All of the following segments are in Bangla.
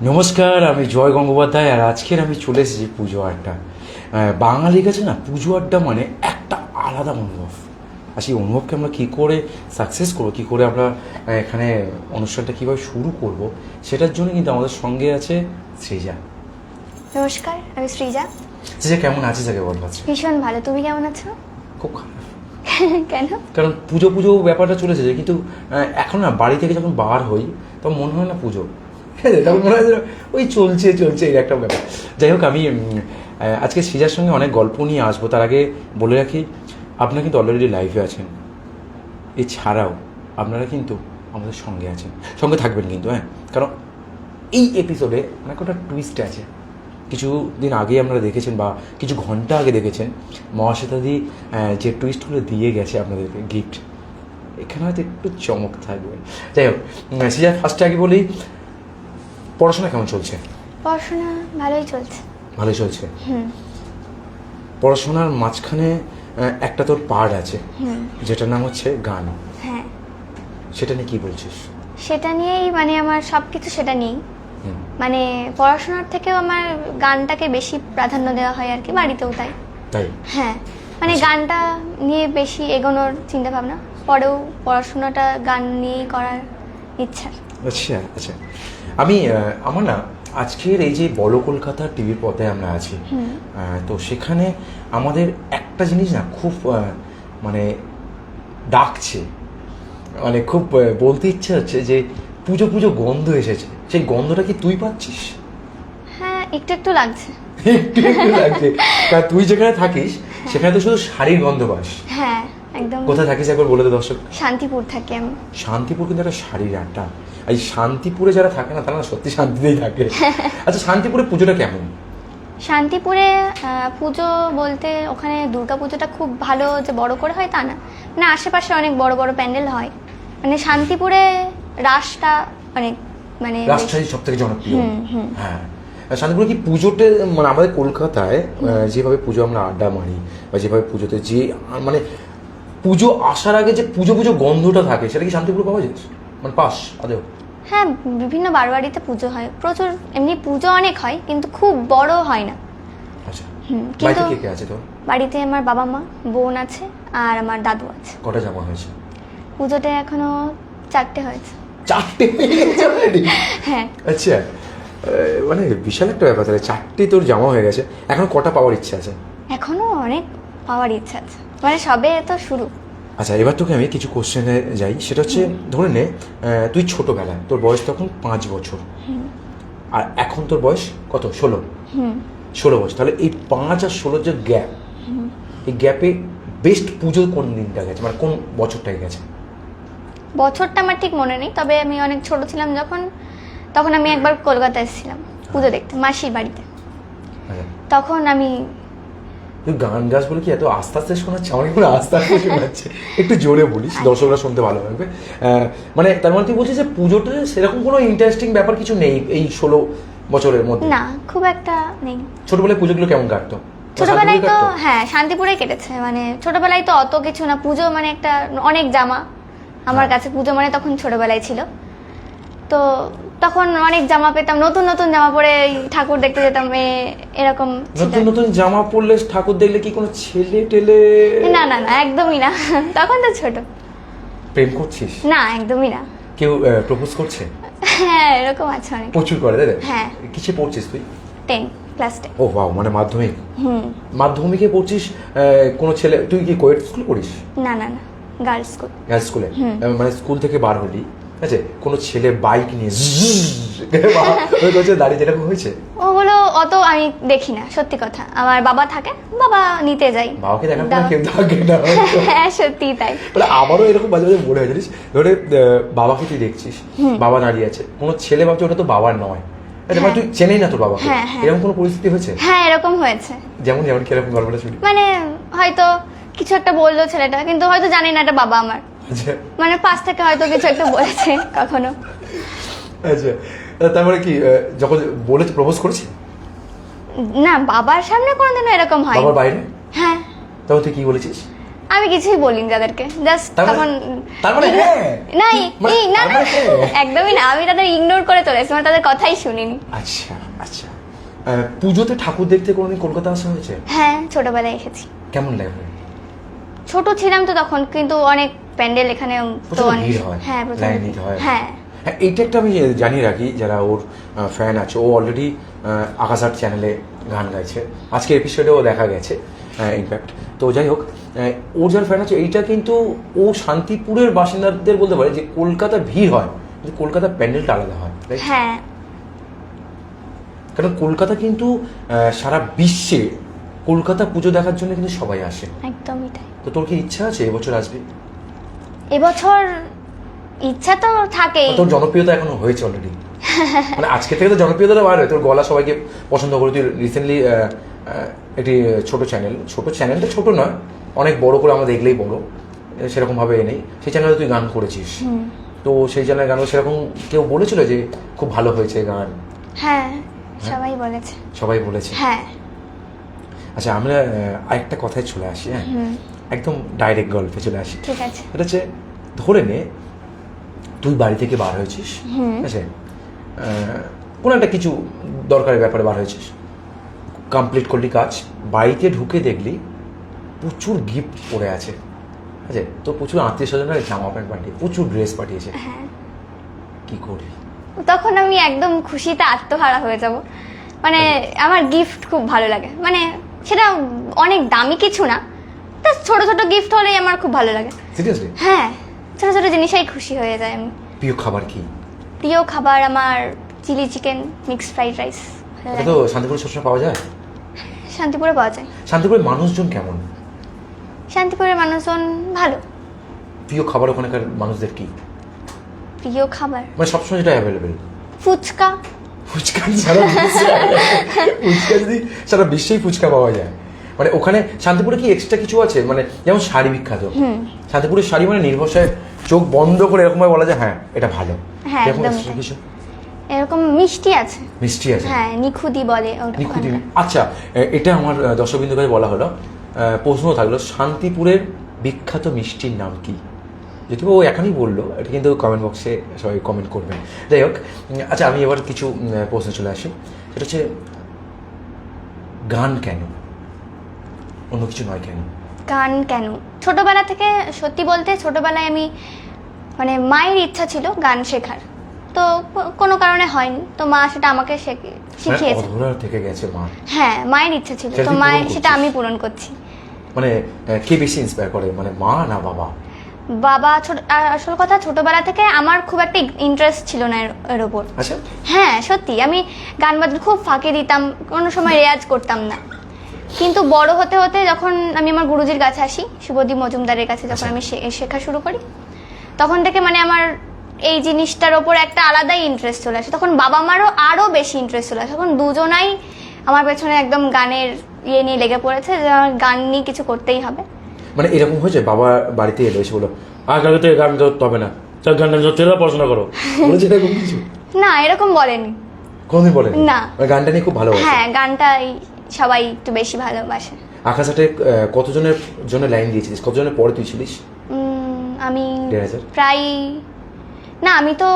নমস্কার আমি জয় গঙ্গোপাধ্যায় আর আজকের আমি চলে এসেছি পুজো আড্ডা। বাঙালির কাছে না পুজো আড্ডা মানে একটা আলাদা অনুভব। আর সেই অনুভবকে আমরা কী করে সাকসেস করব কী করে আমরা এখানে অনুষ্ঠানটা কীভাবে শুরু করব সেটার জন্য কিন্তু আমাদের সঙ্গে আছে সৃজা নমস্কার আমি সৃজা সৃজা কেমন আছিস আগে বল ভীষণ ভালো তুমি কেমন আছো? খুব খারাপ। কেন? কারণ পুজো পুজো ব্যাপারটা চলে এসেছে কিন্তু এখন না বাড়ি থেকে যখন বার হই তখন মনে হয় না পুজো। মনে হয় ওই চলছে চলছে এই একটা ব্যাপার। যাই হোক আমি আজকে সিজার সঙ্গে অনেক গল্প নিয়ে আসব। তার আগে বলে রাখি আপনারা কিন্তু অলরেডি লাইভে আছেন। এছাড়াও আপনারা কিন্তু আমাদের সঙ্গে আছেন। সঙ্গে থাকবেন কিন্তু হ্যাঁ? কারণ এই এপিসোডে অনেক একটা টুইস্ট আছে। কিছু দিন আগে আপনারা দেখেছেন বা কিছু ঘণ্টা আগে দেখেছেন মহাশ্বেতাদি যে টুইস্টগুলো দিয়ে গেছে আপনাদেরকে গিফট এখানে হয়তো একটু চমক থাকবে। যাই হোক উম, সিজা ফার্স্টে আগে বলি পড়াশোনা কেমন চলছে? পড়াশোনা ভালোই চলছে। ভালোই চলছে? হুম। পড়াশোনার মাঝখানে একটা তোর পার্ট আছে হুম। যেটার নাম হচ্ছে গান। হ্যাঁ। সেটা নিয়ে কি বলছিস? সেটা নিয়েই মানে আমার সব কিছু সেটা নিয়েই। মানে পড়াশোনার থেকেও আমার গানটাকে বেশি প্রাধান্য দেওয়া হয় আর কি বাড়িতেও তাই। তাই? হ্যাঁ। মানে আচ্ছা। গানটা নিয়ে বেশি এগোনোর চিন্তা ভাবনা পরেও পড়াশোনাটা গান নিয়েই করার ইচ্ছা। আচ্ছা আচ্ছা। আমি আমার না আজকের এই যে বড় কলকাতা টিভির পর্দায় আমরা আছি তো সেখানে আমাদের একটা জিনিস না খুব মানে ডাকছে। মানে খুব বলতে ইচ্ছে হচ্ছে যে পুজো পুজো গন্ধ এসেছে। সেই গন্ধটা কি তুই পাচ্ছিস? হ্যাঁ একটু একটু লাগছে। একটু একটু লাগছে। কারণ তুই যেখানে থাকিস সেখানে তো শুধু শাড়ির গন্ধ পাস। হ্যাঁ একদম। কোথায় থাকিস একবার বলে দে দর্শক। শান্তিপুর থাকি আমি। শান্তিপুর কিন্তু একটা শাড়ির আড্ডা। এই শান্তিপুরে যারা থাকে না তারা না সত্যি শান্তিতেই থাকে। আচ্ছা শান্তিপুরে পুজোটা কেমন? শান্তিপুরে পুজো বলতে ওখানে দুর্গা পুজোটা খুব ভালো যে বড় করে হয় তা না। মানে আশেপাশে অনেক বড় বড় প্যান্ডেল হয়। মানে শান্তিপুরে রাসটা অনেক মানে রাজশাহী সব থেকে জনপ্রিয়। হ্যাঁ। শান্তিপুরে কি পুজোতে মানে আমাদের কলকাতায় যেভাবে পুজো আমরা আড্ডা মারি বা যেভাবে পুজোতে যে মানে পুজো আসার আগে যে পুজো পুজো গন্ধটা থাকে সেটা কি শান্তিপুরে পাওয়া যায়? মানে পাস আদেও হ্যাঁ বিভিন্ন বারবাড়িতে পুজো হয়। প্রচুর এমনি পুজো অনেক হয় কিন্তু খুব বড় হয় না। আচ্ছা। হুম, বাড়িতে কিন্তু কে কে আছে তোর বাড়িতে আমার বাবা মা বোন আছে আর আমার দাদু আছে। কটা জামা হয়েছে? পুজোতে এখনও চারটে হয়েছে। চারটে হয়ে গেছে already? হ্যাঁ। আচ্ছা আহ, মানে বিশাল একটা ব্যাপার তাহলে চারটে তোর জামা হয়ে গেছে এখন কটা পাওয়ার ইচ্ছা আছে? এখনও অনেক পাওয়ার ইচ্ছা আছে। মানে সবে তো শুরু। আচ্ছা এবার তোকে আমি কিছু কোশ্চেনে যাই। সেটা হচ্ছে ধরে নে তুই ছোটবেলায় তোর বয়স তখন পাঁচ বছর। আর এখন তোর বয়স কত? ষোলো। ষোলো বছর। তাহলে এই পাঁচ আর ষোলোর যে গ্যাপ এই গ্যাপে বেস্ট পুজো কোন দিনটা গেছে? মানে কোন বছরটায় গেছে? বছরটা আমার ঠিক মনে নেই তবে আমি অনেক ছোট ছিলাম যখন তখন আমি একবার কলকাতা এসেছিলাম পুজো দেখতে মাসির বাড়িতে। আচ্ছা। তখন আমি তুই গান গাছ বলে কি এত আস্তে আস্তে শোনাচ্ছে? আমার কোনো আস্তে আস্তে শোনাচ্ছে। একটু জোরে বলিস দর্শকরা শুনতে ভালো লাগবে। মানে তার মানে তুই বলছিস যে পুজোতে সেরকম কোনো ইন্টারেস্টিং ব্যাপার কিছু নেই এই ষোলো বছরের মধ্যে? না খুব একটা নেই। ছোটবেলায় পুজোগুলো কেমন কাটতো? ছোটবেলায় তো হ্যাঁ শান্তিপুরে কেটেছে। মানে ছোটবেলায় তো অত কিছু না। পুজো মানে একটা অনেক জামা। আমার হ্যাঁ। কাছে পুজো মানে তখন ছোটবেলায় ছিল। তো তখন অনেক জামা পেতাম নতুন নতুন জামা পরে এই ঠাকুর দেখতে যেতাম এরকম নতুন নতুন জামা পরলে ঠাকুর দেখলে কি কোনো ছেলে টেলে? না না না একদমই না। তখন তো ছোট। প্রেম করছিস? না একদমই না। কেউ প্রপোজ করছে? হ্যাঁ এরকম আছে অনেক। প্রচুর করে তাই হ্যাঁ। কিসে পড়ছিস তুই? Ten class ten. ও বাও মানে মাধ্যমিক? হুম। মাধ্যমিকে পড়ছিস কোনো ছেলে তুই কি কোয়েট স্কুল পড়িস? না না না গার্লস স্কুল। গার্লস স্কুলে? মানে স্কুল থেকে বার হলি? আছে, কোনো ছেলে বাইক নিয়ে করছে দাঁড়িয়ে যেরকম হয়েছে ওগুলো অত আমি দেখি না সত্যি কথা আমার বাবা থাকে বাবা নিতে যাই বাবাকে পর কেউ থাকে না হ্যাঁ সত্যি তাই মানে আমারও এরকম মাঝে মাঝে মনে হয় জানিস ধরে বাবাকে তুই দেখছিস বাবা দাঁড়িয়ে আছে কোনো ছেলে ভাবছে ওটা তো বাবার নয় মানে। তুই চেনেই না তোর বাবাকে। এরকম কোনো পরিস্থিতি হয়েছে হ্যাঁ এরকম হয়েছে যেমন যেমন কীরকম গল্পটা শুনি মানে হয়তো কিছু একটা বলল ছেলেটা কিন্তু হয়তো জানি না এটা বাবা আমার মানে পাশ থেকে হয়তো কিছু একটা বলেছে কখনো। আচ্ছা তারপরে কি যখন বলেছে প্রপোজ করেছে? না বাবার সামনে কোনোদিনও এরকম হয় বাবার বাইরে? হ্যাঁ। তখন তুই কি বলেছিস? আমি কিছুই বলিনি তাদেরকে। জাস্ট মানে- তখন মানে হ্যাঁ। নাই মানে- না না মানে হ্যাঁ। একদমই না আমি তাদের ইগনোর করে চলে এসেছি মানে তাদের কথাই শুনিনি। আচ্ছা আচ্ছা। পুজোতে ঠাকুর দেখতে কোনোদিন কলকাতা আসা হয়েছে? হ্যাঁ ছোটবেলায় এসেছি। কেমন লাগে? ছোট ছিলাম তো তখন কিন্তু অনেক প্যান্ডেল এখানে তো প্রচুর অনেক ভিড় হয় হ্যাঁ প্রচুর লাইন নিতে হয়। হ্যাঁ। হ্যাঁ এইটা একটা আমি জানিয়ে রাখি যারা ওর ফ্যান আছে ও অলরেডি আকাশাট চ্যানেলে গান গাইছে। আজকে এপিসোডেও দেখা গেছে ইনফ্যাক্ট তো যাই হোক ওর যার ফ্যান আছে এইটা কিন্তু ও শান্তিপুরের বাসিন্দাদের বলতে পারে যে কলকাতা ভিড় হয় কিন্তু কলকাতার প্যান্ডেলটা আলাদা হয় right? হ্যাঁ। কারণ কলকাতা কিন্তু আহ, সারা বিশ্বে কলকাতা পুজো দেখার জন্য কিন্তু সবাই আসে। একদমই তাই। তো তোর কি ইচ্ছা আছে? এবছর আসবি? এবছর ইচ্ছা তো থাকেই। তোর জনপ্রিয়তা এখনও হয়েছে অলরেডি মানে আজকে থেকে তো জনপ্রিয়তাটা বাড়বে। তোর গলা সবাইকে পছন্দ করে তুই রিসেন্টলি একটি ছোট চ্যানেল ছোট চ্যানেলটা ছোট নয় অনেক বড় করে আমরা দেখলেই বড়। সেরকম ভাবে নেই। সেই চ্যানেলে তুই গান করেছিস। তো সেই চ্যানেলের গানও সেরকম কেউ বলেছিল যে খুব ভালো হয়েছে গান? হ্যাঁ? সবাই বলেছে। সবাই বলেছে। হ্যাঁ। আচ্ছা আমরা আরেকটা কথায় চলে আসি হ্যাঁ? একদম ডাইরেক্ট গল্পে চলে আসি। ঠিক আছে। এটা হচ্ছে ধরে নে তুই বাড়ি থেকে বার হয়েছিস আছে? কোনো একটা কিছু দরকারের ব্যাপারে বার হয়েছিস। কমপ্লিট করলি কাজ বাড়িতে ঢুকে দেখলি প্রচুর গিফট পড়ে আছে আছে? তো প্রচুর আত্মীয় স্বজনরা জামা প্যান্ট পাঠিয়ে প্রচুর ড্রেস পাঠিয়েছে। হ্যাঁ। কি করবি তখন আমি একদম খুশিতে আত্মহারা হয়ে যাব। মানে আমার গিফট খুব ভালো লাগে। মানে সেটা অনেক দামি কিছু না। তা ছোট ছোট গিফট হলেই আমার খুব ভালো লাগে। সিরিয়াসলি হ্যাঁ ছোট ছোট জিনিসেই খুশি হয়ে যায় আমি। প্রিয় খাবার কি? প্রিয় খাবার আমার chilli chicken mixed fried rice এটা তো শান্তিপুরে সবসময় পাওয়া যায়? শান্তিপুরে পাওয়া যায়। শান্তিপুরের মানুষজন কেমন? শান্তিপুরের মানুষজন ভালো। প্রিয় খাবার ওখানকার মানুষদের কি? প্রিয় খাবার? মানে সবসময় যেটা অ্যাভেলেবেল ফুচকা। ফুচকা বিশ্বে ফুচকা যদি সারা বিশ্বেই ফুচকা পাওয়া যায়। মানে ওখানে শান্তিপুরে কি এক্সট্রা কিছু আছে? মানে যেমন শাড়ি বিখ্যাত। শান্তিপুরের শাড়ি মানে নির্ভরসায় চোখ বন্ধ করে এরকম ভাবে বলা যায় হ্যাঁ এটা ভালো। হ্যাঁ, এরকম কিছু? এরকম মিষ্টি আছে। মিষ্টি আছে? হ্যাঁ নিখুদি বলে নিখুঁতি আচ্ছা এটা আমার আহ, দর্শকবৃন্দের কাছে বলা হলো। প্রশ্ন থাকল শান্তিপুরের বিখ্যাত মিষ্টির নাম কি? যদি ও এখনই বলল এটা কিন্তু কমেন্ট বক্সে সবাই কমেন্ট করবেন। যাই হোক আচ্ছা আমি এবার কিছু প্রশ্ন চলে আসি। সেটা হচ্ছে গান কেন? অন্য কিছু নয় কেন? গান কেন? ছোটবেলা থেকে সত্যি বলতে ছোটবেলায় আমি মানে মায়ের ইচ্ছা ছিল গান শেখার। তো কোনো কারণে হয়নি। তো মা সেটা আমাকে শিখিয়েছে। অধরা থেকে গেছে মা। হ্যাঁ মায়ের ইচ্ছা ছিল। তো মায়ের সেটা আমি পূরণ করছি। মানে কে বেশি ইন্সপায়ার করে? মানে মা না বাবা? বাবা আসল কথা ছোটবেলা থেকে আমার খুব একটা ইন্টারেস্ট ছিল না এর- ওপর। আচ্ছা। হ্যাঁ সত্যি। আমি গান বাজনা খুব ফাঁকি দিতাম কোনো সময় রেয়াজ করতাম না। কিন্তু বড় হতে হতে যখন আমি আমার গুরুজির কাছে আসি শুভদীপ মজুমদারের কাছে যখন আচ্ছা। আমি শেখা শুরু করি তখন থেকে মানে আমার এই জিনিসটার ওপর একটা আলাদাই ইন্টারেস্ট চলে আসে। তখন বাবা মারও আরও বেশি ইন্টারেস্ট চলে আসে। তখন দুজনাই আমার পেছনে একদম গানের ইয়ে নিয়ে লেগে পড়েছে যে আমার গান নিয়ে কিছু করতেই হবে। মানে এরকম হয়েছে বাবা বাড়িতে এলো এসে বলো আর কালকে থেকে গান ধরতে হবে না গান টান ধরতে হবে, পড়াশোনা করো। বলেছে এরকম কিছু? না এরকম বলেনি। কোনদিন বলে না। গানটা নিয়ে খুব ভালো হ্যাঁ গানটাই সবাই একটু বেশি ভালোবাসে। আকাশাটে কতজনের জন্য লাইন দিয়েছিলিস? কতজনের পরে তুই ছিলিস? আমি প্রায় না আমি তো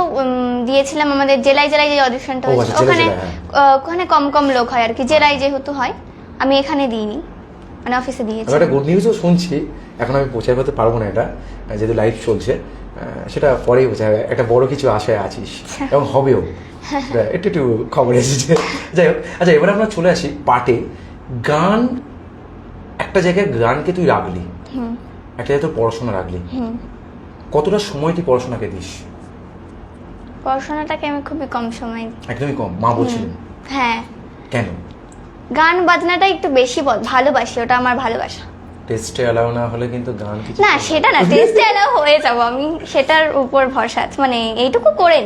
দিয়েছিলাম আমাদের জেলায় জেলায় যে অডিশনটা ও হয়েছে আচ্ছা, ওখানে হ্যাঁ। ওখানে কম কম লোক হয় আর কি জেলায় যেহেতু হয় আমি এখানে দিইনি। মানে অফিসে দিয়েছি একটা গুড নিউজও শুনছি। এখন আমি প্রচার করতে পারব না এটা। যেহেতু লাইভ চলছে। সেটা পরেই বোঝা যাবে। একটা বড় কিছু আশায় আছিস। এবং হবেও। একটু একটু খবর এসেছে। যাই হোক আচ্ছা এবার আমরা চলে আসি পাটে। গান একটা জায়গায় গানকে তুই রাখলি। একটা জায়গায় তোর পড়াশোনা রাখলি। কতটা সময় তুই পড়াশোনাকে দিস? পড়াশোনাটাকে আমি খুবই কম সময় একদমই কম। মা বলছিলেন। হ্যাঁ। কেন? গান বাজনাটা একটু বেশি ভালোবাসি ওটা আমার ভালোবাসা। টেস্টে অ্যালাউ না হলে কিন্তু গান কিছু না সেটা না টেস্টে এলাও হয়ে যাব। আমি সেটার উপর ভরসা আছে। মানে এইটুকু করে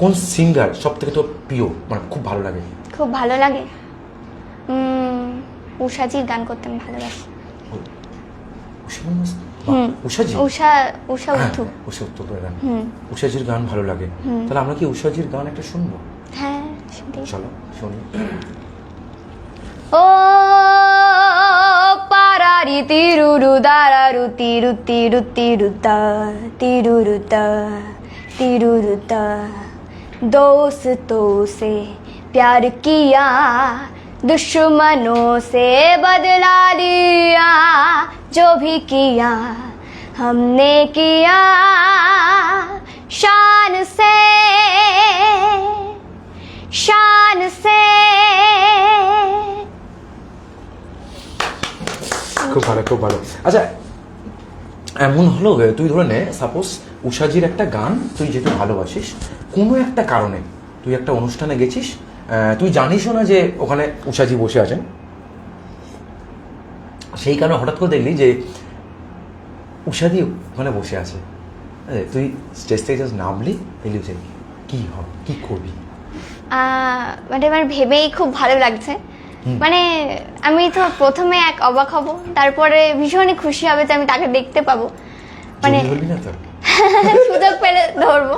কোন সিঙ্গার সব থেকে তোর প্রিয়? মানে খুব ভালো লাগে। খুব ভালো লাগে? উষাজির গান করতে আমি ভালোবাসি। উষাজি উষা উষা উঠু উষা উত্তরের গান। উষাজির গান ভালো লাগে। তাহলে আমরা কি উষাজির গান একটা শুনব? চলো শুনি ও পারারি দারি তিরুরু দারারু তিরু তিরু তিরুতা তিরুরুতা तिरुरुता दोस्तों से प्यार किया दुश्मनों से बदला लिया जो भी किया हमने किया शान से शान से খুব ভালো খুব ভালো আচ্ছা এমন হলো যে তুই ধরে নে সাপোজ উষাজির একটা গান তুই যেহেতু ভালোবাসিস কোনো একটা কারণে তুই একটা অনুষ্ঠানে গেছিস আহ, তুই জানিসও না যে ওখানে উষাজি বসে আছেন সেই কারণে হঠাৎ করে দেখলি যে উষাদি ওখানে বসে আছে আরে, তুই স্টেজ থেকে জাস্ট নামলি দেখলি যে কি হবে কি করবি আহ, মানে আমার ভেবেই খুব ভালো লাগছে। মানে আমি তো প্রথমে এক অবাক হব তারপরে ভীষণই খুশি হবে যে আমি তাকে দেখতে পাবো। মানে সুযোগ পেলে ধরবো।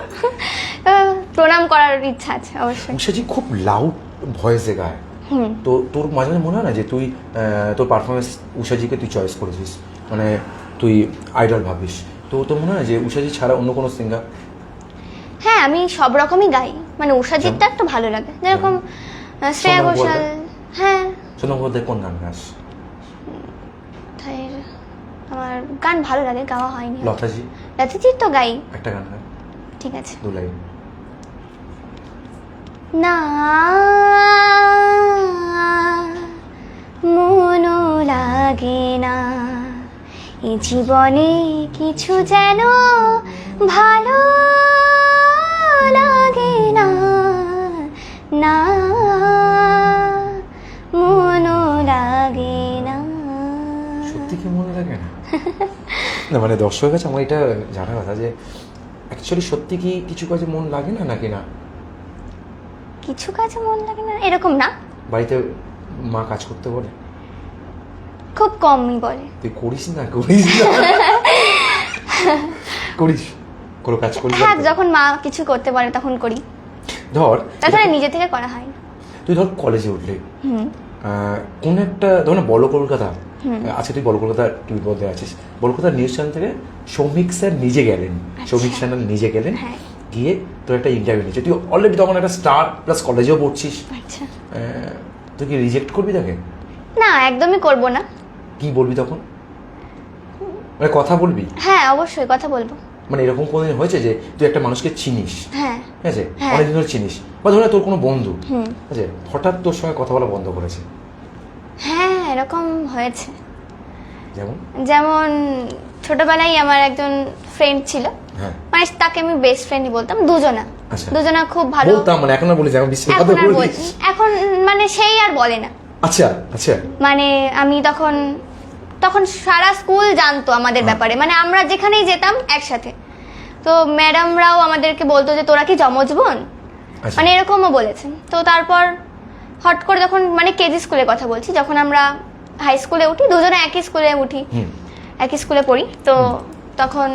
প্রণাম করার ইচ্ছা আছে অবশ্যই। উষাজি খুব লাউড ভয়েসে গায়। হুম। তো তোর মাঝে মাঝে মনে হয় না যে তুই তোর পারফরমেন্স উষাজিকে তুই চয়েস করেছিস? মানে তুই আইডল ভাবিস। তো তোর মনে হয় যে উষাজি ছাড়া অন্য কোনো সিঙ্গার হ্যাঁ আমি সব রকমই গাই। মানে উষাজিৎটা একটু ভালো লাগে। যেরকম শ্রেয়া ঘোষাল হ্যাঁ। সোনম বলতে কোন গান গাস? আমার গান ভালো লাগে গাওয়া হয়নি। লতাজি। লতাজিৎ তো গাই। একটা গান গায়। ঠিক আছে। দু লাইন। না মনো লাগে না। এ জীবনে কিছু যেন ভালো লাগে না না মনো লাগে না। সত্যি কি মনে লাগে না? না মানে দর্শকের কাছে আমার এটা জানার কথা যে অ্যাকচুয়ালি সত্যি কি কিছু কাজে মন লাগে না নাকি না? কিছু কাজে মন লাগে না? এরকম না। বাড়িতে মা কাজ করতে বলে? খুব কমই বলে। তুই করিস না করিস না। করিস। কোনো কাজ করিস হ্যাঁ যখন মা কিছু করতে পারে তখন করি। ধর তাছাড়া নিজে থেকে করা হয় তুই ধর কলেজে উঠলি। কোন একটা ধর না বলো কলকাতা। আজকে তুই বলো কলকাতা টিভির মধ্যে আছিস। বলো কলকাতা নিউজ চ্যানেল থেকে সৌমিক স্যার নিজে গেলেন। সৌমিক স্যার নিজে গেলেন। হ্যাঁ। গিয়ে তোর একটা ইন্টারভিউ নিচ্ছে তুই অলরেডি তখন একটা স্টার প্লাস কলেজেও পড়ছিস। আচ্ছা। তুই কি রিজেক্ট করবি তাকে? না একদমই করব না। কি বলবি তখন? মানে কথা বলবি? হ্যাঁ অবশ্যই কথা বলব। মানে এরকম কোনোদিন হয়েছে যে তুই একটা মানুষকে চিনিস? হ্যাঁ। ঠিক আছে? হ্যাঁ। অনেকদিন ধরে চিনিস। বা ধরে তোর কোনো বন্ধু ঠিক আছে? হঠাৎ তোর সঙ্গে কথা বলা বন্ধ করেছে। হ্যাঁ এরকম হয়েছে। যেমন? যেমন ছোটবেলায় আমার একজন ফ্রেন্ড ছিল। হ্যাঁ। মানে তাকে আমি বেস্ট ফ্রেন্ডই বলতাম দুজনা। আচ্ছা। দুজনা খুব ভালো। বলতাম মানে এখন আর বলিস এখন বিশ্বের এখন বলিস। এখন মানে সেই আর বলে না। আচ্ছা আচ্ছা। মানে আমি তখন তখন সারা স্কুল জানতো আমাদের ব্যাপারে। মানে আমরা যেখানেই যেতাম একসাথে। তো ম্যাডামরাও আমাদেরকে বলতো যে তোরা কি জমজ বোন? আচ্ছা। মানে এরকমও বলেছেন তো তারপর হট করে যখন মানে কেজি স্কুলের কথা বলছি যখন আমরা হাই স্কুলে উঠি দুজনে একই স্কুলে উঠি। একই স্কুলে পড়ি। তো তখন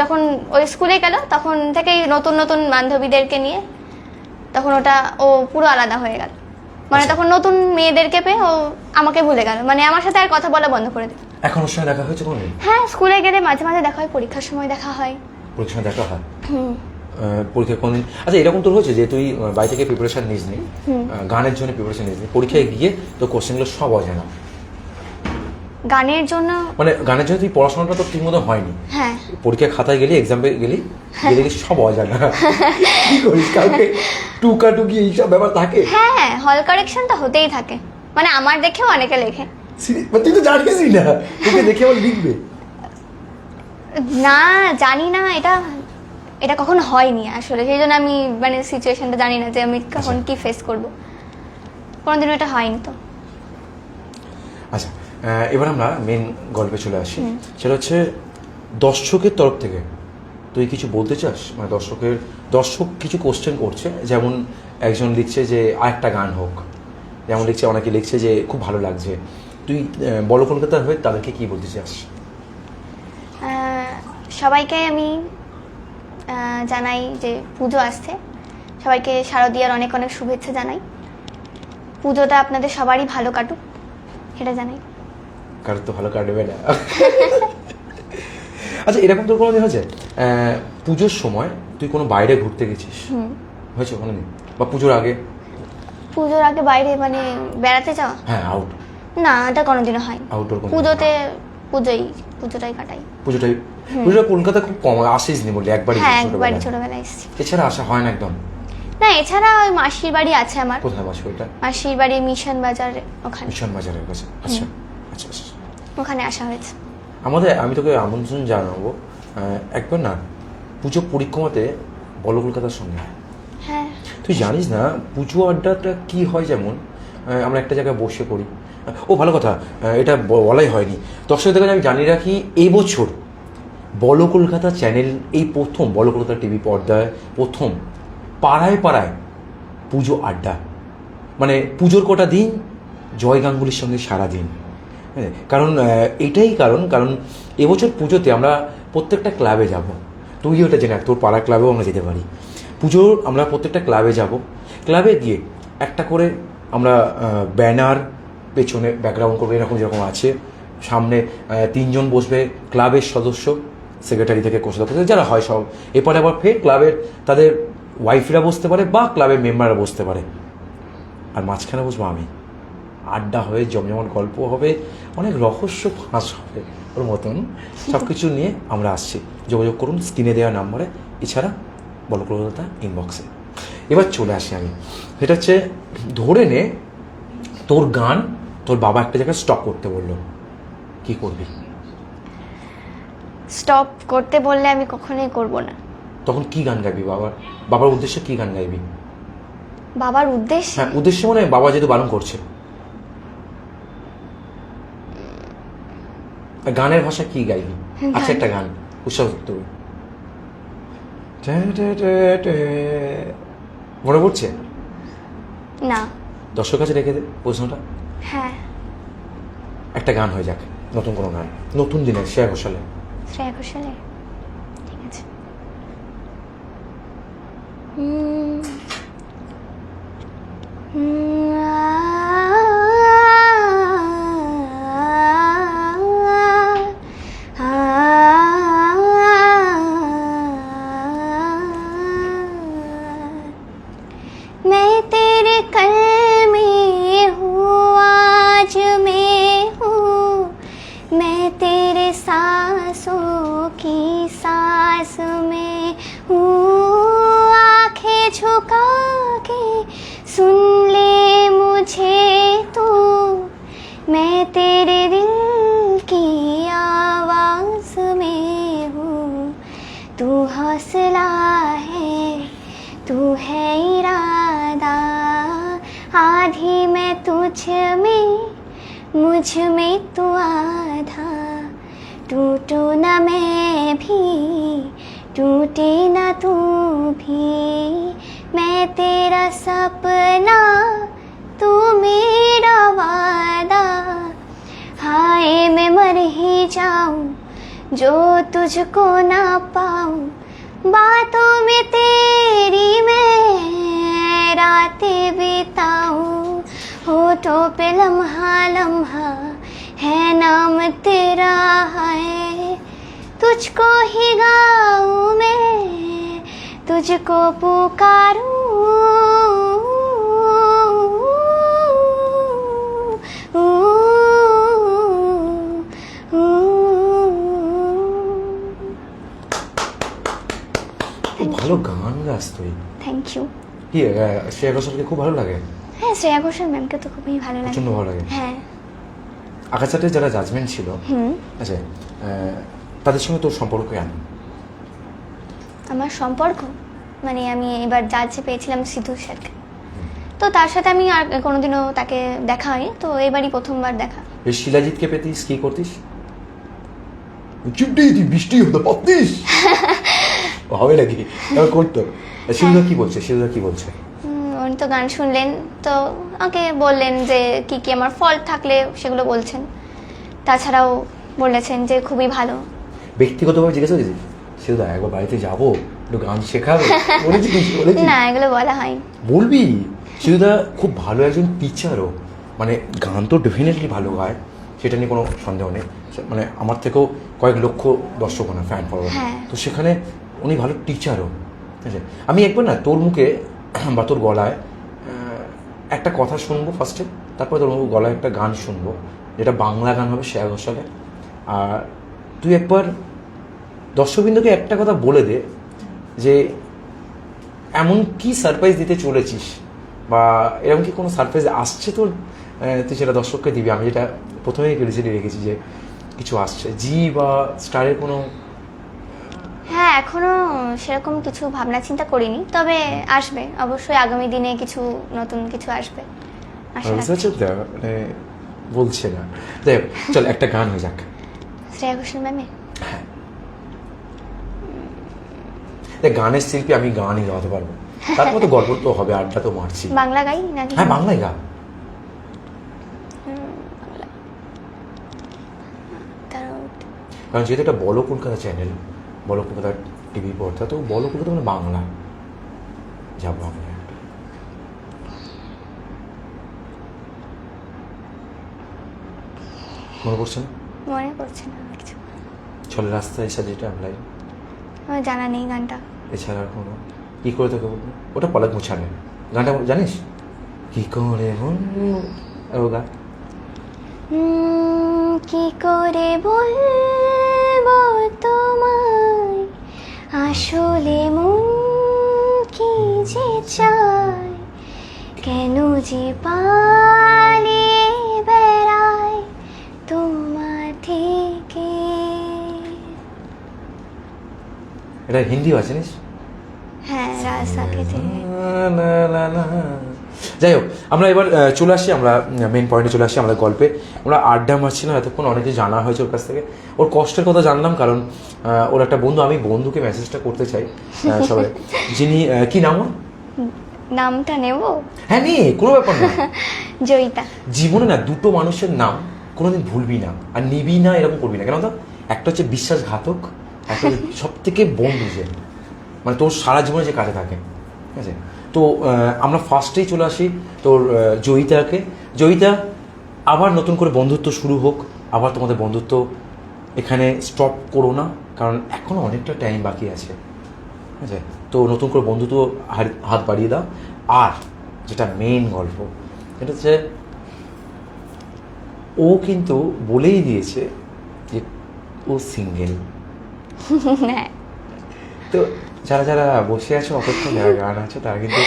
যখন ওই স্কুলে গেল তখন থেকেই নতুন নতুন বান্ধবীদেরকে নিয়ে তখন ওটা ও পুরো আলাদা হয়ে গেল। মানে আচ্ছা। তখন নতুন মেয়েদেরকে পেয়ে ও আমাকে ভুলে গেল। মানে আমার সাথে আর কথা বলা বন্ধ করে দিল। এখন ওর সঙ্গে দেখা হয়েছে হ্যাঁ স্কুলে গেলে মাঝে মাঝে দেখা হয় পরীক্ষার সময় দেখা হয়। পরীক্ষার সময় দেখা হয়। পরীক্ষায় কোনোদিন আচ্ছা এরকম তোর হয়েছে যে তুই বাড়ি থেকে প্রিপারেশন নিস নি? গানের জন্য প্রিপারেশন নিস নি। পরীক্ষায় গিয়ে তোর কোশ্চেনগুলো সব অজানা। গানের জন্য মানে গানের জন্য তুই পড়াশোনাটা তো ঠিক মতো হয়নি। হ্যাঁ। পরীক্ষা খাতায় গেলি এক্সামে গেলি গেলে সব অজানা। কি করিস? কাউকে টুকা টুকি এইসব ব্যাপার থাকে? হ্যাঁ হল কারেকশনটা হতেই থাকে। মানে আমার দেখেও অনেকে লেখে? মানে তুই তো জানিসই না। তোকে দেখে আবার লিখবে। না জানি না এটা এটা কখন হয়নি আসলে। সেই জন্য আমি মানে সিচুয়েশনটা জানি না যে আমি কখন কি ফেস করব। কোনোদিনও এটা হয়নি তো। আচ্ছা এবার আমরা মেন গল্পে চলে আসি। সেটা হচ্ছে দর্শকের তরফ থেকে তুই কিছু বলতে চাস? মানে দর্শকের দর্শক কিছু কোশ্চেন করছে। যেমন একজন লিখছে যে আরেকটা গান হোক। যেমন লিখছে অনেকে লিখছে যে খুব ভালো লাগছে। তুই বড় কলকাতার হয়ে তাদেরকে কি বলতে চাস? সবাইকে আমি জানাই যে পুজো আসছে। সবাইকে শারদীয়ার অনেক অনেক শুভেচ্ছা জানাই। পুজোটা আপনাদের সবারই ভালো কাটুক সেটা জানাই। কারোর তো ভালো কাটবে না। আচ্ছা এরকম তোর কোনোদিন হয়েছে? পুজোর সময় তুই কোনো বাইরে ঘুরতে গেছিস? হুম। হয়েছে কোনোদিন? বা পুজোর আগে? পুজোর আগে বাইরে মানে বেড়াতে যাওয়া? হ্যাঁ আউট না এটা কোনোদিনও হয় আউটডোর পুজোতে পুজোই পুজোটাই কাটাই। পুজোটাই? পুজোটা কলকাতা খুব কম আসিস নি বললি একবারই হ্যাঁ একবারই ছোটবেলায়। এসেছি। এছাড়া আসা হয় না একদম? না এছাড়া ওই মাসির বাড়ি আছে আমার। কোথায় বাস ওইটা মাসির বাড়ি মিশন বাজার ওখানে। মিশন বাজারের কাছে আচ্ছা আচ্ছা আচ্ছা ওখানে আসা হয়েছে। আমাদের আমি তোকে আমন্ত্রণ জানাব একবার না পুজো পরিক্রমাতে বল কলকাতার সঙ্গে। হ্যাঁ। তুই জানিস না পুজো আড্ডাটা কি হয় যেমন? আমরা একটা জায়গায় বসে করি ও, ভালো কথা। এটা বলাই হয়নি। দর্শকদের কাছে আমি জানিয়ে রাখি, এই বছর বল কলকাতা চ্যানেল, এই প্রথম বল কলকাতা টিভি পর্দায়, প্রথম পাড়ায় পাড়ায় পুজো আড্ডা। মানে পুজোর কটা দিন, জয় গাঙ্গুলির সঙ্গে সারা দিন হ্যাঁ কারণ এটাই কারণ কারণ এবছর পুজোতে আমরা প্রত্যেকটা ক্লাবে যাব। তুই ওটা জেনে তোর পাড়া ক্লাবেও আমরা যেতে পারি। পুজোর আমরা প্রত্যেকটা ক্লাবে যাব। ক্লাবে গিয়ে একটা করে আমরা ব্যানার পেছনে ব্যাকগ্রাউন্ড করব, এরকম যেরকম আছে। সামনে তিনজন বসবে ক্লাবের সদস্য সেক্রেটারি থেকে কোষাধ্যক্ষ থেকে, যারা হয় সব। এরপরে আবার ফের ক্লাবের তাদের ওয়াইফরা বসতে পারে বা ক্লাবের মেম্বাররা বসতে পারে। আর মাঝখানে বসবো আমি। আড্ডা হবে জমজমাট গল্প হবে, অনেক রহস্য ফাঁস হবে, ওর মতন। সব কিছু নিয়ে আমরা আসছি। যোগাযোগ করুন স্ক্রিনে দেওয়া নাম্বারে এছাড়া বলো কলকাতা ইনবক্সে এবার চলে আসি আমি। সেটা হচ্ছে ধরে নে তোর গান তোর বাবা একটা জায়গায় স্টপ করতে বলল। কি করবি? স্টপ করতে বললে আমি কখনোই করব না। তখন কি গান গাইবি বাবার বাবার উদ্দেশ্যে কি গান গাইবি? বাবার উদ্দেশ্যে? হ্যাঁ উদ্দেশ্যে মানে বাবা যেহেতু বারণ করছে। গানের ভাষা কি গাইবি? আচ্ছা একটা গান উৎসাহ তুমি মনে পড়ছে? না। দর্শক কাছে রেখে দে প্রশ্নটা। হ্যাঁ। একটা গান হয়ে যাক নতুন কোনো গান। নতুন দিনের শ্রেয়া ঘোষালে। শ্রেয়া ঘোষালে? ঠিক আছে। হুম উম, टूटे न तू भी, मैं तेरा सपना, तू मेरा वादा। हाय मैं मर ही जाऊँ, जो तुझको ना पाऊँ, बातों में तेरी मैं रातें बिताऊं। होठों पे लम्हा लम्हा है, नाम तेरा है। तुझको ही गाऊं मैं तुझको খুব ভালো গান গাস তুই থ্যাংক ইউ কি আহ, শ্রেয়া ঘোষালকে খুব ভালো লাগে হ্যাঁ শ্রেয়া ঘোষাল ম্যামকে তো খুবই ভালো লাগে প্রচন্ড ভালো লাগে হ্যাঁ আকাশাটের যারা জাজমেন্ট ছিল হুম আচ্ছা আহ, তাদের সঙ্গে তোর সম্পর্ক কেন আমার সম্পর্ক? মানে আমি এবার জাজে পেয়েছিলাম সিধু স্যারকে। তো তার সাথে আমি আর কোনোদিনও তাকে দেখা হয়নি তো এবারই প্রথমবার দেখা। এই শিলাজিৎকে পেতিস কি করতিস? চিমটি তুই বৃষ্টি হতে পারতিস? হবে নাকি? করতো শিলুদা কি বলছে? শিলুদা কি বলছে? উনি তো গান শুনলেন তো আমাকে বললেন যে কি কি আমার ফল্ট থাকলে সেগুলো বলছেন। তাছাড়াও বলেছেন যে খুবই ভালো। ব্যক্তিগতভাবে জিজ্ঞাসা করেছিস শিলুদা একবার বাড়িতে যাব একটু গান শেখাবে। বলেছিস বলেছিস না এগুলো বলা হয় বলবি? শিলুদা খুব ভালো একজন টিচারও মানে গান তো ডেফিনেটলি ভালো গায় সেটা নিয়ে কোনো সন্দেহ নেই। মানে আমার থেকেও কয়েক লক্ষ দর্শক না ফ্যান ফলোয়ার। তো সেখানে উনি ভালো টিচারও ঠিক আছে? আমি একবার না তোর মুখে বা তোর গলায় একটা কথা শুনব ফার্স্টে তারপরে তোর গলায় একটা গান শুনব। যেটা বাংলা গান হবে শ্রেয়া ঘোষালের। আর তুই একবার দর্শকবৃন্দকে একটা কথা বলে দে যে এমন কি সারপ্রাইজ দিতে চলেছিস? বা এরকম কি কোনো সারপ্রাইজ আসছে তোর? তুই সেটা দর্শককে দিবি। আমি যেটা প্রথমেই ক্রিসিটি রেখেছি যে কিছু আসছে। জি বা স্টারের কোনো হ্যাঁ এখনও সেরকম কিছু ভাবনা চিন্তা করিনি। তবে আসবে। অবশ্যই আগামী দিনে কিছু নতুন কিছু আসবে। আশা। পারছ তো? মানে বলছে না। হোক, চল একটা গান হয়ে যাক। শ্রেয়া ঘোষাল ম্যামে? দেখ গানের শিল্পী আমি গানই গাওয়াতে পারব। তারপর তো গল্প তো হবে আড্ডা তো মারছি। বাংলা গাই নাকি? হ্যাঁ বাংলায় গা। কারণ যেহেতু এটা বলো কলকাতা চ্যানেল বলো কলকাতা টিভি পর্দা তো বলো কলকাতা মানে বাংলা। যাব আমরা একটা মনে পড়ছে না? মনে পড়ছে না কিছু। চলে রাস্তায় এসে যেটা আমরা আমার জানা নেই গানটা। এছাড়া আর কোনো কি করে তোকে বলব? ওটা পলাক মুছানে গানটা জানিস? কি করে ও গা। কি করে বলব তোমায়? আসলে মন কি যে চায়? কেন যে পালিয়ে এটা হিন্দিও আছে হ্যাঁ রাস্তাকে না, না, না, না। যাই হোক আমরা এবার চলে আসি আমরা মেন পয়েন্টে চলে আসি আমাদের গল্পে। আমরা আড্ডা মারছিলাম এতক্ষণ অনেক কিছু জানা হয়েছে ওর কাছ থেকে। ওর কষ্টের কথা জানলাম কারণ ওর একটা বন্ধু আমি বন্ধুকে মেসেজটা করতে চাই সবাই। যিনি কি নাম ওর? নামটা নেব? হ্যাঁ নে কোনো ব্যাপার না। জয়িতা। জীবনে না দুটো মানুষের নাম কোনোদিন ভুলবি না আর নিবি না এরকম করবি না। কেন তো? একটা হচ্ছে বিশ্বাসঘাতক একটা সব থেকে বন্ধু যে মানে তোর সারা জীবনে যে কাজে থাকে, ঠিক আছে? তো আমরা ফার্স্টেই চলে আসি তোর জয়িতাকে। জয়িতা, আবার নতুন করে বন্ধুত্ব শুরু হোক, আবার তোমাদের বন্ধুত্ব এখানে স্টপ করো না, কারণ এখনও অনেকটা টাইম বাকি আছে, ঠিক আছে? তো নতুন করে বন্ধুত্ব হাত বাড়িয়ে দাও। আর যেটা মেন গল্প এটা হচ্ছে ও কিন্তু বলেই দিয়েছে যে ও সিঙ্গেল হ্যাঁ। তো যারা যারা বসে আছে অপেক্ষা যারা গান আছে তারা কিন্তু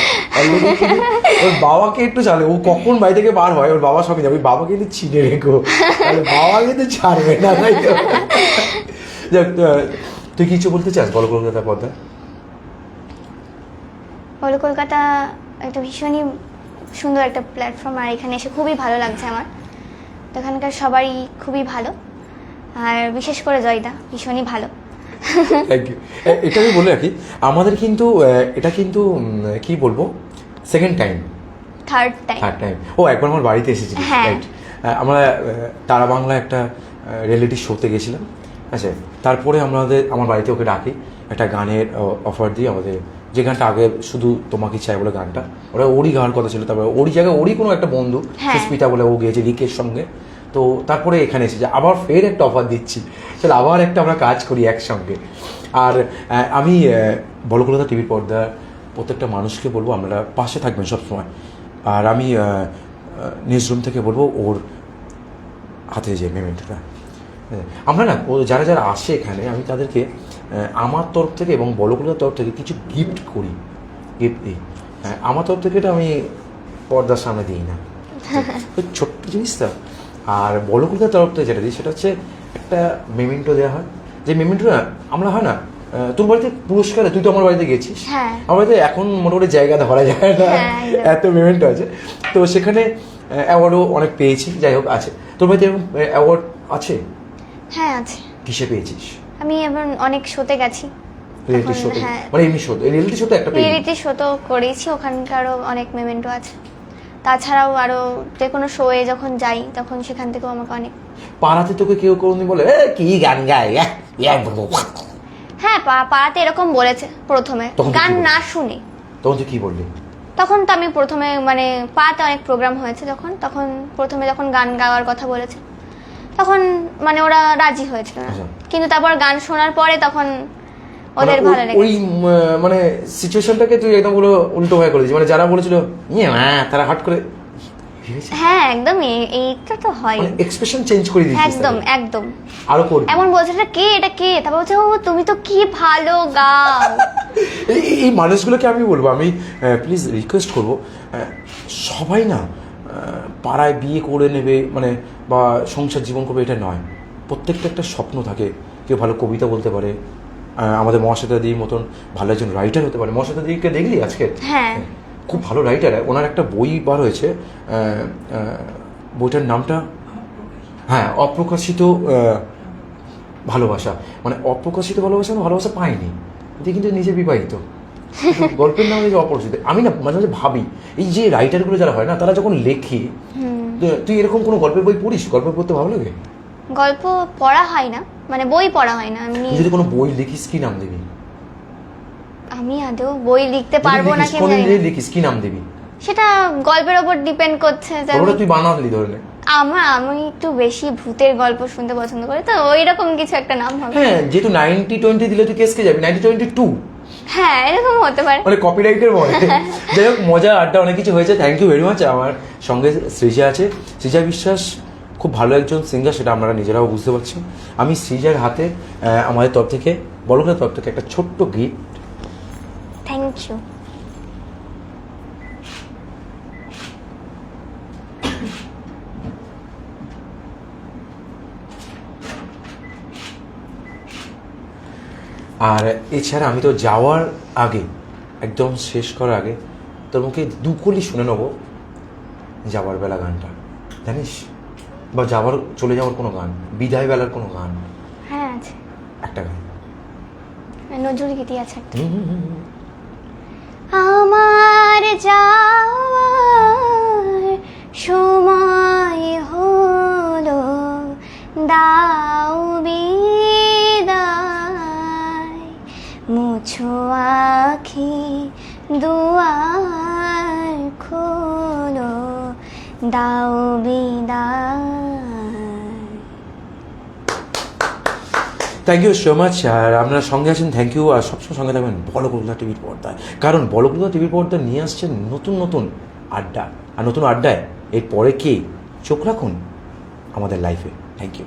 ওর বাবাকে একটু চালে ও কখন বাড়ি থেকে বার হয় ওর বাবার সঙ্গে যাবে। বাবা কিন্তু চিনে রেখো। বাবা কিন্তু ছাড়বে না তাই তো? যাক, তুই কিছু বলতে চাস বল কলকাতা পদ্মা? বলো কলকাতা একটা ভীষণই সুন্দর একটা প্ল্যাটফর্ম আর এখানে এসে খুবই ভালো লাগছে আমার। তো এখানকার সবারই খুবই ভালো। আর বিশেষ করে জয়দা ভীষণই ভালো। থ্যাংক ইউ এটা আমি বলে রাখি আমাদের কিন্তু এটা কিন্তু কি বলব? Second time third time third time ও একবার আমার বাড়িতে এসেছিল। হ্যাঁ। রাইট আমরা তারা বাংলা একটা রিয়েলিটি শোতে গেছিলাম। আচ্ছা তারপরে আমাদের আমার বাড়িতে ওকে ডাকি একটা গানের অফার দিই আমাদের যে গানটা আগে শুধু তোমাকে চাই বলে গানটা ওরা ওরই গান কথা ছিল তারপরে ওরই জায়গায় ওরই কোনো একটা বন্ধু হ্যাঁ। সুস্মিতা বলে ও গিয়েছে রিকের সঙ্গে। তো তারপরে এখানে এসেছে আবার ফের একটা অফার দিচ্ছি। চল আবার একটা আমরা কাজ করি একসঙ্গে। আর আমি বলকলতা টিভির পর্দার প্রত্যেকটা মানুষকে বলব আমরা পাশে থাকবেন সবসময়। আর আমি নিউজ রুম থেকে বলব ওর হাতে যে মেমেন্টটা আমরা না ও যারা যারা আসে এখানে আমি তাদেরকে আমার তরফ থেকে এবং বলকুলার তরফ থেকে কিছু গিফট করি। গিফট দিই। হ্যাঁ, আমার তরফ থেকে এটা আমি পর্দার সামনে দিই না। ছোট্ট জিনিস তো আর বলকুলার তরফ থেকে যেটা দিই সেটা হচ্ছে একটা মেমেন্টো দেওয়া হয়। যে মেমেন্টো না আমরা হয় না তোর বাড়িতে পুরস্কারে তুই তো আমার বাড়িতে গেছিস। হ্যাঁ। আমার বাড়িতে এখন মোটামুটি জায়গা ধরা যায় না। হ্যাঁ, এত পেমেন্ট আছে। তো সেখানে অ্যাওয়ার্ডও অনেক পেয়েছি। যাই হোক আছে। তোর বাড়িতে এরকম অ্যাওয়ার্ড আছে? হ্যাঁ আছে। কিসে পেয়েছিস? আমি এবার অনেক শোতে গেছি। রিয়েলিটি শোতে হ্যাঁ। মানে এমনি শোতে? রিয়েলিটি শোতে একটা রিয়েলিটি শো তো করেছি ওখানকারও অনেক মেমেন্টো আছে। তাছাড়াও আরও যে কোনো শোয়ে যখন যাই তখন সেখান থেকেও আমাকে অনেক পাড়াতে তোকে কেউ কোনোদিন বলে কি গান গায় ইয়া। হ্যাঁ পা- পাড়াতে এরকম বলেছে প্রথমে গান না শুনে তখন কি বললি তখন তো আমি প্রথমে মানে পাতে অনেক প্রোগ্রাম হয়েছে যখন তখন প্রথমে যখন গান গাওয়ার কথা বলেছে তখন মানে ওরা রাজি হয়েছিল না আচ্ছা। কিন্তু তারপর গান শোনার পরে তখন ওদের মানে ভালো ওই- ওই মানে সিচুয়েশনটাকে তুই একদম পুরো উল্টো হয়ে করে দিয়েছিস মানে যারা বলেছিল ইয়ে হ্যাঁ তারা হাট করে হ্যাঁ একদম এই- এইটা তো হয়। মানে এক্সপ্রেশন চেঞ্জ করে দিয়েছিস একদম একদম। আরও করবি। এমন বলছে এটা কে এটা কে? তারপর বলছে ও তুমি তো কি ভালো গাও? এই মানুষগুলোকে আমি বলব আমি প্লিজ রিকোয়েস্ট করব সবাই না পাড়ায় বিয়ে করে নেবে মানে বা সংসার জীবন করবে এটা নয়। প্রত্যেকটা একটা স্বপ্ন থাকে কেউ ভালো কবিতা বলতে পারে আমাদের মহাশ্বেতা দিদির মতন ভালো একজন রাইটার হতে পারে। মহাশ্বেতা দিদিকে দেখলি আজকে? হ্যাঁ। খুব ভালো রাইটার ওনার একটা বই বার হয়েছে বইটার নামটা? হ্যাঁ অপ্রকাশিত ভালোবাসা। মানে অপ্রকাশিত ভালোবাসা ভালোবাসা পাইনি। দিয়ে কিন্তু নিজে বিবাহিত। গল্পের নাম হচ্ছে অপরিচিত আমি না মাঝে মাঝে ভাবি এই যে রাইটারগুলো যারা হয় না তারা যখন লেখে তুই এরকম কোনো গল্পের বই পড়িস? গল্প পড়তে ভালো লাগে? গল্প পড়া হয় না। মানে বই পড়া হয় না আমি যদি কোনো বই লিখিস কি নাম দিবি? আমি আদৌ বই লিখতে পারব না কি জানি না। লিখিস কি নাম দিবি? সেটা গল্পের ওপর ডিপেন্ড করছে যে ওটা তুই বানালি ধরলে। আমার আমি একটু বেশি ভূতের গল্প শুনতে পছন্দ করি তো ওই রকম কিছু একটা নাম হবে। হ্যাঁ যেহেতু নাইনটি টোয়েন্টি দিলে তুই কেসকে যাবি নাইনটি টোয়েন্টি টু। হ্যাঁ এরকম হতে পারে। মানে কপিরাইটের মনে যাই হোক মজা আড্ডা অনেক কিছু হয়েছে। থ্যাংক ইউ ভেরি মাচ আমার সঙ্গে সৃজা আছে। সৃজা বিশ্বাস খুব ভালো একজন সিঙ্গার সেটা আমরা নিজেরাও বুঝতে পারছি আমি সৃজার হাতে আমাদের তরফ থেকে বলকের তরফ থেকে একটা ছোট্ট গিফট। থ্যাংক ইউ আর এছাড়া আমি তো যাওয়ার আগে একদম শেষ করার আগে তোর মুখে দুকলি শুনে নেব যাওয়ার বেলা গানটা। জানিস? বা যাওয়ার চলে যাওয়ার কোনো গান? বিদায় বেলার কোনো গান? হ্যাঁ আছে। একটা গান। নজরুল গীতি আছে একটা। আমার যাওয়ার সময় হলো দাও বিদায় মুছো আখি দুয়ার খোলো দাও বিদায়। থ্যাংক ইউ সো মাচ আর আপনারা সঙ্গে আছেন থ্যাংক ইউ আর সবসময় সঙ্গে থাকবেন বলকলতা টিভির পর্দায়। কারণ বলকলতা টিভির পর্দা নিয়ে আসছেন নতুন নতুন আড্ডা। আর নতুন আড্ডায় এরপরে কে? চোখ রাখুন আমাদের লাইফে থ্যাংক ইউ